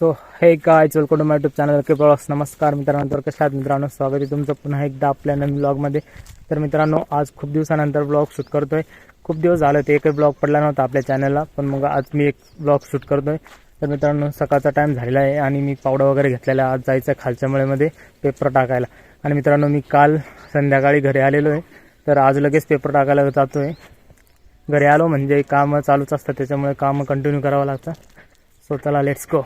So हे काय welcome to YouTube channel K blogs नमस्कार मित्रांनो तर कशा आहात मित्रांनो स्वागत आहे तुमचं पुन्हा एकदा आपल्या नवीन ब्लॉगमध्ये तर मित्रांनो आज खूप दिवसानंतर ब्लॉग शूट करतोय खूप दिवस झाले ते एकही ब्लॉग पडला नव्हता आपल्या चॅनलला पण मग आज मी एक ब्लॉग शूट करतोय तर मित्रांनो सकाळचा टाईम झालेला आहे आणि मी पावडा वगैरे घेतलेला आज जायचं खालच्या मळेमध्ये पेपर टाकायला आणि मित्रांनो मी काल संध्याकाळी घरी आलेलो आहे तर आज लगेच पेपर टाकायला जातो आहे घरी आलो म्हणजे कामं चालूच असतात त्याच्यामुळे कामं कंटिन्यू करावं लागतं सो चला लेट्स गो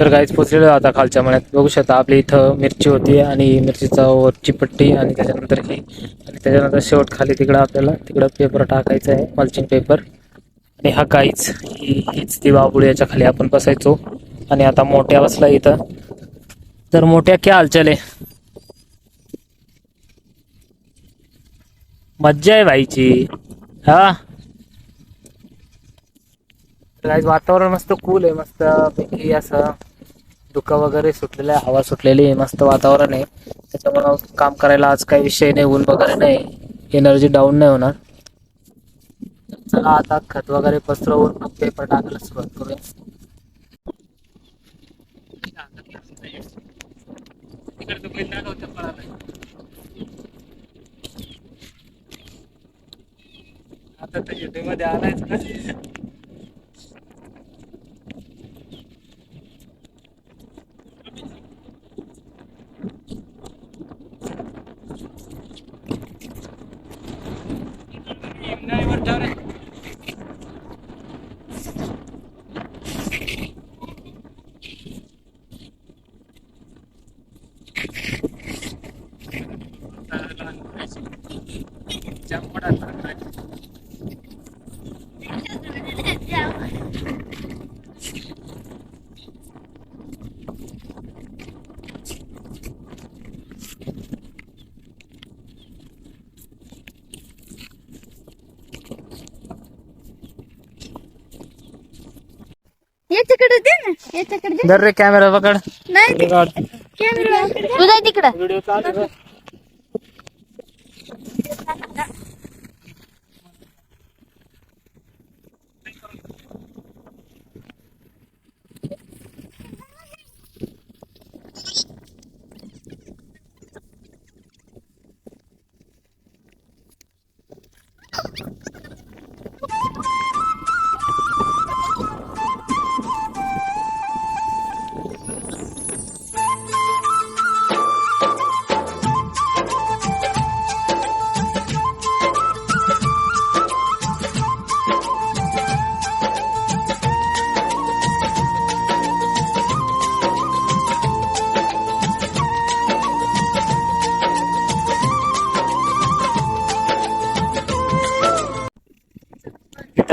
तर काहीच पोचलेलो आता खालच्या मळ्यात. बघू शकता आपली इथं मिरची होती आणि मिरचीचा वरची पट्टी आणि त्याच्यानंतर ही. आणि त्याच्यानंतर शेवट खाली तिकडं आपल्याला तिकडं पेपर टाकायचा आहे मल्चिंग पेपर आणि हा काहीच ही हीच ती बाबुळी याच्या खाली आपण बसायचो. आणि आता मोठ्या बसला इथं. तर मोठ्या क्या हालचाल? आहे मज्जा आहे बाईची हा? वातावरण मस्त कूल आहे मस्त पैकी असं. दुःख वगैरे सुटलेलं आहे हवा सुटलेली आहे मस्त वातावरण आहे. त्याच्यामुळं काम करायला आज काही विषय नाही ऊन वगैरे नाही. एनर्जी डाऊन नाही होणार. चला आता खत वगैरे पसरवून मग पेपर टाकायला सुरुवात करूया. आता तर युट्यूबमध्ये आलायच ना याच्याकडे दे ना याच्याकडे दे. दर रे कॅमेरा पकड. नाही कॅमेरा. तू जाय तिकडं. व्हिडिओ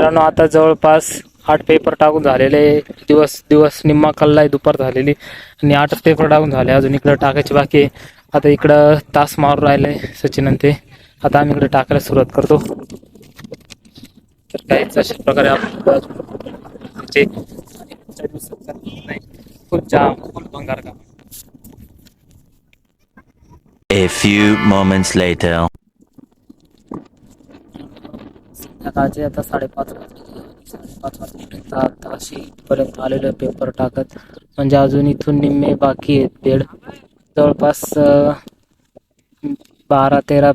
मित्रांनो आता जवळपास आठ पेपर टाकून झालेले दिवस दिवस निम्मा कल्लाय दुपार झालेली. आणि आठ पेपर टाकून झाले. अजून इकडं टाकायचे बाकी आता इकडं तास मारून राहिले सचिन ते. आता आम्ही इकडे टाकायला सुरुवात करतो. तर काहीच अशा प्रकारे आपण खूप जाम खूप भंगार का A few moments later. संध्याकाळचे आता साडेपाच वाजले. साडेपाच वाजता आता अशी पर्यंत आलेलं पेपर टाकत. म्हणजे अजून इथून निम्मे बाकी आहेत बेड. जवळपास बारा तेरा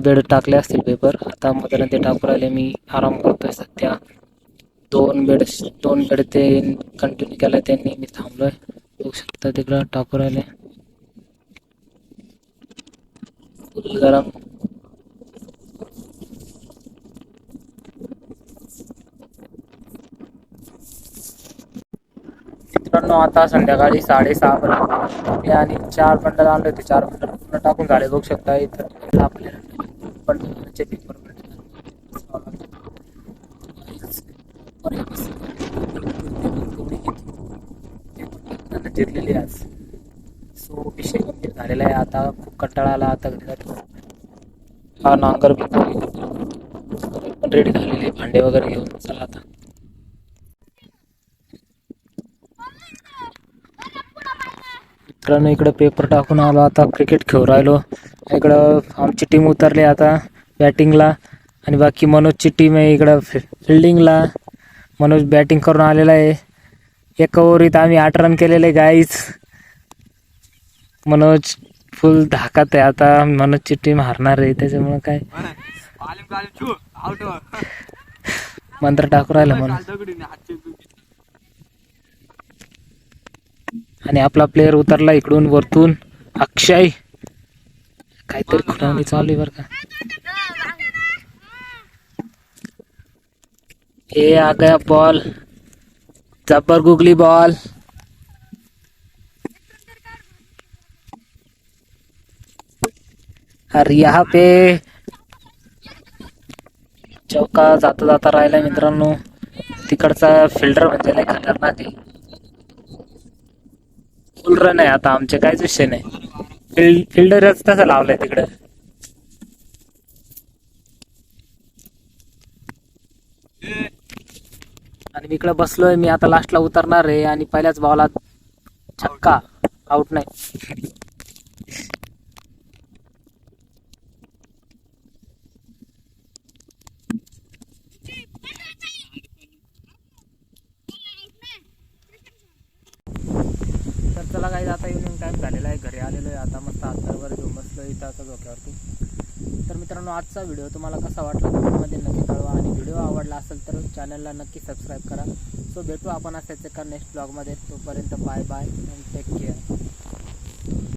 बेड टाकले असतील पेपर आता मधल्या ते टाकू राहिले मी आराम करतोय सध्या. दोन बेड दोन बेड ते कंटिन्यू केलं त्यांनी. मी थांबलोय. बघू शकता तिकडं टाकू राहिले गरम. मित्रांनो आता संध्याकाळी साडेसहा पर्यंत. मी आणि चार बंडल आणले होते चार बंडल पूर्ण टाकून झाले बघू शकता इथं. आपल्याला बंडलचे पेपर जिरलेली आज. सो विषय गंभीर झालेला आहे. आता खूप कंटाळा आला आता घरी हा नांगर रेडी झालेले भांडे वगैरे घेऊन चला आता. मित्रांनो इकडं पेपर टाकून आलो आता क्रिकेट खेळू राहिलो. इकडं आमची टीम उतरली आता बॅटिंगला आणि बाकी मनोजची टीम आहे इकडं फिल्डिंगला मनोज बॅटिंग करून आलेला आहे. एका ओव्हरीत आम्ही आठ रन केलेले गाईच मनोज फुल धाकात आहे. आता मनोजची टीम हारणार आहे त्याच्यामुळे काय? मंत्र टाकू राहिला म्हणून आणि आपला प्लेअर उतरला इकडून वरतून. अक्षय. काहीतरी खुरावणी चालू आहे बरं का. हे आ गया बॉल जब्बर गुगली बॉल अरे यहाँ पे. चौका जाता जाता राहिला मित्रांनो. तिकडचा फिल्डर म्हणजे लय खतरनाक आहे. फुल रन आहे आता आमचे काहीच विषय नाही. फिल्ड फिल्डरच तसा लावलाय तिकडं? आणि मी इकडे बसलोय मी आता लास्टला उतरणार आहे आणि पहिल्याच बॉलात छक्का आउट नाही. तर आता इव्हनिंग टाइम झालेला आहे घरी आलेलो आहे आता मस्त हातवर घेऊन बसलो इथं आता झोक्यावरती तर मित्रांनो आजचा व्हिडिओ तुम्हाला कसा वाटला कमेंटमध्ये नक्की कळवा आणि व्हिडिओ आवडला असेल तर चॅनलला नक्की सबस्क्राईब करा. सो भेटू आपण असायचं का नेक्स्ट ब्लॉगमध्ये तोपर्यंत बाय बाय टेक केअर